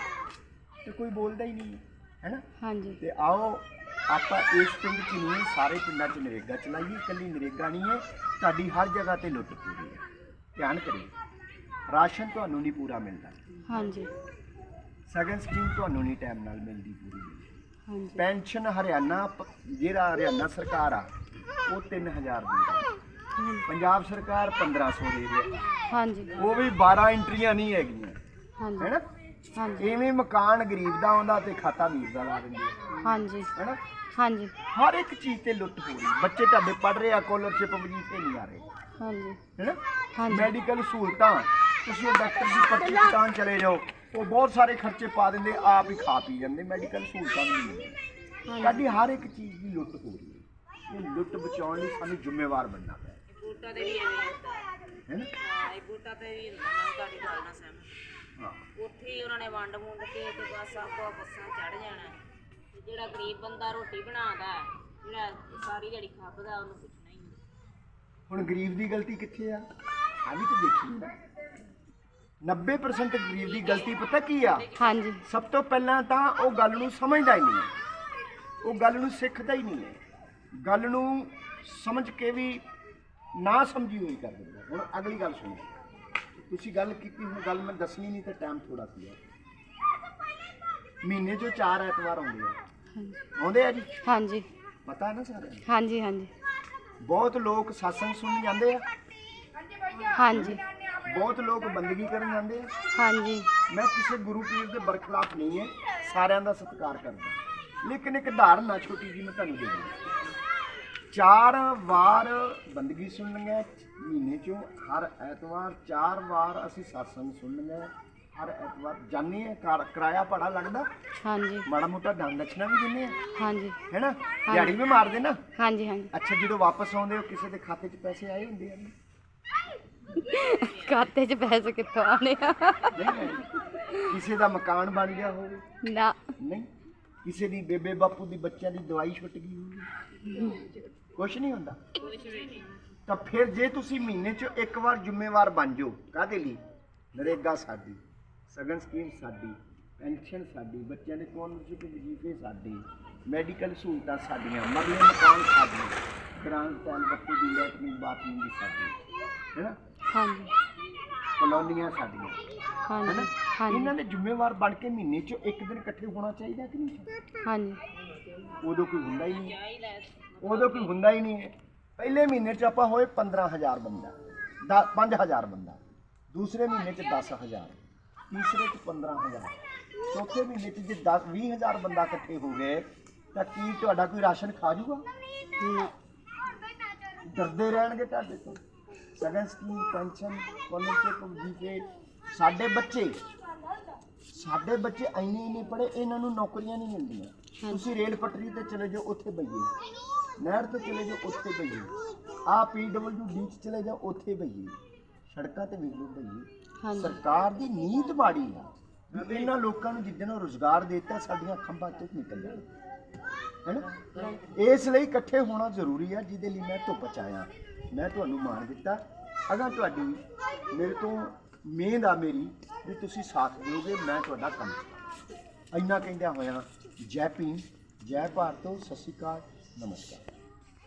ਤੇ ਕੋਈ ਬੋਲਦਾ ਹੀ ਨਹੀਂ। ਹੈਨਾ? ਹਾਂਜੀ। ਤੇ ਆਓ ਆਪਾਂ ਇਸ ਪਿੰਡ 'ਚ ਨਹੀਂ ਸਾਰੇ ਪਿੰਡਾਂ 'ਚ ਨਰੇਗਾ ਚਲਾਈਏ ਇਕੱਲੀ ਨਰੇਗਾ ਨਹੀਂ ਹੈ ਤੁਹਾਡੀ ਹਰ ਜਗ੍ਹਾ ਤੇ ਲੁੱਟ ਪੂਰੀ ਹੈ। ਧਿਆਨ ਕਰਿਓ ਰਾਸ਼ਨ ਤੁਹਾਨੂੰ ਨਹੀਂ ਪੂਰਾ ਮਿਲਦਾ। ਹਾਂਜੀ। ਸਗਨ ਸਕੀਮ ਤੁਹਾਨੂੰ ਨਹੀਂ ਟਾਈਮ ਨਾਲ ਮਿਲਦੀ ਪੂਰੀ। ਹਾਂਜੀ। ਪੈਨਸ਼ਨ ਹਰਿਆਣਾ ਪ- ਜਿਹੜਾ ਹਰਿਆਣਾ ਸਰਕਾਰ ਆ ਉਹ 3000 ਦਿੰਦਾ। ਪੰਜਾਬ ਸਰਕਾਰ 1500 ਦੇ ਰਹੀ ਹੈ। ਹਾਂਜੀ। ਉਹ ਵੀ 12 ਐਂਟਰੀਆਂ ਨਹੀਂ ਹੈਗੀਆਂ। ਹਾਂਜੀ। ਹੈਨਾ? ਹਾਂਜੀ। ਐਵੇਂ ਮਕਾਨ ਗਰੀਬ ਦਾ ਆਉਂਦਾ ਤੇ ਖਾਤਾ ਅਮੀਰ ਦਾ ਲਾ ਦਿੰਦੇ ਆ। ਹਾਂਜੀ। ਹੈਨਾ? ਹਾਂਜੀ। ਹਰ ਇੱਕ ਚੀਜ਼ ਤੇ ਲੁੱਟ ਹੋ ਰਹੀ ਬੱਚੇ ਤੁਹਾਡੇ ਪੜ ਰਹੇ ਆ ਸਕਾਲਰਸ਼ਿਪ ਵਜੀਫੇ ਨਹੀਂ ਆ ਰਹੇ। ਹਾਂਜੀ। ਹੈਨਾ? ਹਾਂਜੀ। ਮੈਡੀਕਲ ਸਹੂਲਤਾਂ ਤੁਸੀਂ ਉਹ ਡਾਕਟਰ ਦੀ ਪਰਚੀ ਕਟਾਉਣ ਚਲੇ ਜਾਓ ਉਹ ਬਹੁਤ ਸਾਰੇ ਖਰਚੇ ਪਾ ਦਿੰਦੇ ਆਪ ਹੀ ਖਾ ਪੀ ਜਾਂਦੇ ਮੈਡੀਕਲ ਸਹੂਲਤਾਂ ਨਹੀਂ ਮਿਲਦੀਆਂ ਸਾਡੀ ਹਰ ਇੱਕ ਚੀਜ਼ ਦੀ ਲੁੱਟ ਹੋ ਰਹੀ ਹੈ। ਇਹ ਲੁੱਟ ਬਚਾਉਣ ਲਈ ਸਾਨੂੰ ਜ਼ਿੰਮੇਵਾਰ ਬਣਨਾ ਪਿਆ। ਬੂਟਾ ਤੇ ਵੀ ਐਵੇਂ ਹੁੰਦਾ ਹੈ। ਹੈਨਾ? ਹਾਂ ਇਹ ਬੂਟਾ ਤੇ ਵੀ ਹੁੰਦਾ ਮੈਂ ਤੁਹਾਡੀ ਗੱਲ ਨਾਲ ਹੀ ਉਹਨਾਂ ਨੇ ਵੰਡ ਵੁੰਡ ਕੇ ਤੇ ਬਸ ਆਪੋ ਬੱਸਾਂ ਚੜ ਜਾਣਾ। ਤੇ ਜਿਹੜਾ ਗਰੀਬ ਬੰਦਾ ਰੋਟੀ ਬਣਾਉਂਦਾ ਜਿਹੜਾ ਸਾਰੀ ਦਿਹਾੜੀ ਖਾਪਦਾ ਉਹਨੂੰ ਪੁੱਛਣਾ ਹੀ ਨਹੀਂ। ਹੁਣ ਗਰੀਬ ਦੀ ਗਲਤੀ ਕਿੱਥੇ ਆ? ਆ ਵੀ ਤਾਂ ਦੇਖੀ ਨਾ 90% ਗਰੀਬ ਦੀ ਗਲਤੀ ਪਤਾ ਕੀ ਆ? ਹਾਂਜੀ। ਸਭ ਤੋਂ ਪਹਿਲਾਂ ਤਾਂ ਉਹ ਗੱਲ ਨੂੰ ਸਮਝਦਾ ਹੀ ਨਹੀਂ ਹੈ। ਉਹ ਗੱਲ ਨੂੰ ਸਿੱਖਦਾ ਹੀ ਨਹੀਂ ਹੈ। ਗੱਲ ਨੂੰ ਸਮਝ ਕੇ ਵੀ ਨਾ ਸਮਝੀ ਹੋਈ ਕਰ ਦਿੰਦਾ। ਹੁਣ ਅਗਲੀ ਗੱਲ ਸੁਣੋ। ਤੁਸੀਂ ਗੱਲ ਕੀਤੀ ਹੁਣ ਗੱਲ ਮੈਂ ਦੱਸਣੀ ਨਹੀਂ ਤੇ ਟਾਈਮ ਥੋੜਾ ਸੀ ਮਹੀਨੇ 'ਚੋਂ ਚਾਰ ਐਤਵਾਰ ਆਉਂਦੇ ਆ। ਹਾਂਜੀ। ਆਉਂਦੇ ਆ ਜੀ? ਹਾਂਜੀ। ਪਤਾ ਹੈ ਨਾ ਸਾਰਿਆਂ ਨੂੰ? ਹਾਂਜੀ ਹਾਂਜੀ। ਬਹੁਤ ਲੋਕ satsang ਸੁਣਨ ਜਾਂਦੇ ਆ। ਹਾਂਜੀ। ਬਹੁਤ ਲੋਕ ਬੰਦਗੀ ਕਰਨ ਜਾਂਦੇ ਆ। ਹਾਂਜੀ। ਮੈਂ ਕਿਸੇ ਗੁਰੂ ਪੀਰ ਦੇ ਬਰਖਲਾਫ ਨਹੀਂ ਹੈ। ਸਾਰਿਆਂ ਦਾ ਸਤਿਕਾਰ ਕਰਦਾ। ਲੇਕਿਨ ਇੱਕ ਧਾਰਨ ਛੋਟੀ ਜੀ ਮੈਂ ਤੁਹਾਨੂੰ ਦੇ ਦਿੰਦਾ। ਚਾਰ ਵਾਰ ਬੰਦਗੀ ਸੁਣਨੀਆਂ ਮਹੀਨੇ ਚੋਂ ਹਰ ਐਤਵਾਰ ਚਾਰ ਵਾਰ ਅਸੀਂ satsang ਸੁਣਨੀਆਂ ਹਰ ਐਤਵਾਰ ਆ ਕਾਰ- ਕਿਰਾਇਆ ਭਾੜਾ ਲੱਗਦਾ? ਹਾਂਜੀ। ਮਾੜਾ ਮੋਟਾ ਦਾਨ ਦਕਸ਼ਨਾ ਵੀ ਦਿੰਦੇ ਆ ਹਾਂਜੀ। ਹੈਨਾ ਦਿਹਾੜੀ ਵੀ ਮਾਰਦੇ ਨਾ? ਹਾਂਜੀ ਹਾਂਜੀ। ਅੱਛਾ ਜਦੋਂ ਵਾਪਸ ਆਉਂਦੇ ਹੋ ਕਿਸੇ ਦੇ ਖਾਤੇ 'ਚ ਪੈਸੇ ਆਏ ਹੁੰਦੇ ਆ? ਖਾਤੇ 'ਚ ਪੈਸੇ ਕਿੱਥੋਂ ਆਣੇ ਆ? ਨਹੀਂ ਆਏ? ਕਿਸੇ ਦਾ ਮਕਾਨ ਬਣ ਗਿਆ ਹੋਵੇ? ਨਾ। ਨਹੀਂ। ਕਿਸੇ ਦੀ ਬੇਬੇ ਬਾਪੂ ਦੀ ਬੱਚਿਆਂ ਦੀ ਦਵਾਈ ਛੁੱਟ ਗਈ ਹੋਵੇ? ਕੁਛ ਨਹੀਂ ਹੁੰਦਾ। ਤਾਂ ਫਿਰ ਜੇ ਤੁਸੀਂ ਮਹੀਨੇ 'ਚ ਇੱਕ ਵਾਰ ਜ਼ਿੰਮੇਵਾਰ ਬਣ ਜਾਓ ਕਾਹਦੇ ਲਈ? ਨਰੇਗਾ ਸਾਡੀ ਸਗਨ ਸਕੀਮ ਸਾਡੀ ਪੈਨਸ਼ਨ ਸਾਡੀ ਬੱਚਿਆਂ ਦੇ ਸਕਾਲਰਸ਼ਿਪ ਵਜੀਫੇ ਸਾਡੇ ਮੈਡੀਕਲ ਸਹੂਲਤਾਂ ਸਾਡੀਆਂ ਮਰਲੇ ਮਕਾਨ ਸਾਡੇ ਗ੍ਰਾਂਟ ਟੈਲ ਬੱਤੀ ਦੀ ਲੈਟਰਿੰਗ ਬਾਥਰੂਮ ਦੀ ਸਾਡੀ ਹੈਨਾ? ਹਾਂਜੀ। ਕਲੋਨੀਆਂ ਸਾਡੀਆਂ ਹਾਂਜੀ ਹਾਂਜੀ। ਇਹਨਾਂ ਦੇ ਜ਼ਿੰਮੇਵਾਰ ਬਣ ਕੇ ਮਹੀਨੇ 'ਚ ਇੱਕ ਦਿਨ ਇਕੱਠੇ ਹੋਣਾ ਚਾਹੀਦਾ ਕਿ ਨਹੀਂ? ਹਾਂਜੀ। ਉਦੋਂ ਕੋਈ ਹੁੰਦਾ ਹੀ ਨਹੀਂ। ਉਦੋਂ ਕੋਈ ਹੁੰਦਾ ਹੀ ਨਹੀਂ ਹੈ। ਪਹਿਲੇ ਮਹੀਨੇ 'ਚ ਆਪਾਂ ਹੋਏ 15000 ਬੰਦਾ ਦਾ 5000 ਬੰਦਾ। ਦੂਸਰੇ ਮਹੀਨੇ 'ਚ 10000 ਤੀਸਰੇ 'ਚ 15000 ਚੌਥੇ ਮਹੀਨੇ 'ਚ ਜੇ 10 20000 ਬੰਦਾ ਇਕੱਠੇ ਹੋ ਗਏ ਤਾਂ ਕੀ ਤੁਹਾਡਾ ਕੋਈ ਰਾਸ਼ਨ ਖਾ ਜੂਗਾ ਡਰਦੇ ਰਹਿਣਗੇ ਤੁਹਾਡੇ ਤੋਂ? ਸਗਨ ਸਕੀਮ ਪੈਨਸ਼ਨ ਸਕਾਲਰਸ਼ਿਪ ਵਜੀਫੇ ਸਾਡੇ ਬੱਚੇ ਸਾਡੇ ਬੱਚੇ ਇੰਨੇ ਇੰਨੇ ਪੜੇ ਇਹਨਾਂ ਨੂੰ ਨੌਕਰੀਆਂ ਨਹੀਂ ਮਿਲਦੀਆਂ। ਤੁਸੀਂ ਰੇਲ ਪਟਰੀ ਤੇ ਚਲੇ ਜਾਓ ਉੱਥੇ ਬਈਏ। ਨਹਿਰ ਤੇ ਚਲੇ ਜਾਓ ਉੱਥੇ ਬਈਏ। ਆ ਪੀਡਬਲਯੂ ਡੀ ਚ ਚਲੇ ਜਾਓ ਉੱਥੇ ਬਈਏ। ਸੜਕਾਂ ਤੇ ਵੇਖ ਲਓ ਬਈਏ। ਹਾਂਜੀ। ਸਰਕਾਰ ਦੀ ਨੀਤ ਮਾੜੀ ਆ। ਵੀ ਇਹਨਾਂ ਲੋਕਾਂ ਨੂੰ ਜਿੱਦਣ ਰੋਜ਼ਗਾਰ ਦਿੱਤਾ ਸਾਡੀਆਂ ਖੰਭਾਂ ਤੋਂ ਨਿਕਲ ਜਾਣ। ਹੈਨਾ? ਇਸ ਲਈ ਇਕੱਠੇ ਹੋਣਾ ਜ਼ਰੂਰੀ ਆ ਜਿਹਦੇ ਲਈ ਮੈਂ ਧੁੱਪ ਚ ਆਇਆ। ਮੈਂ ਤੁਹਾਨੂੰ ਮਾਰ ਦਿੱਤਾ। ਅਗਰ ਤੁਹਾਡੀ ਮੇਰੇ ਤੋਂ ਮਿਹਨਤ ਆ ਮੇਰੀ ਵੀ ਤੁਸੀਂ ਸਾਥ ਦਿਓਗੇ ਮੈਂ ਤੁਹਾਡਾ ਕੰਮ ਇੰਨਾ ਕਹਿੰਦਿਆਂ ਹੋਇਆ ਜੈ ਭੀਮ ਜੈ ਭਾਰਤੋ ਸਤਿ ਸ਼੍ਰੀ ਅਕਾਲ। ਨਮਸਕਾਰ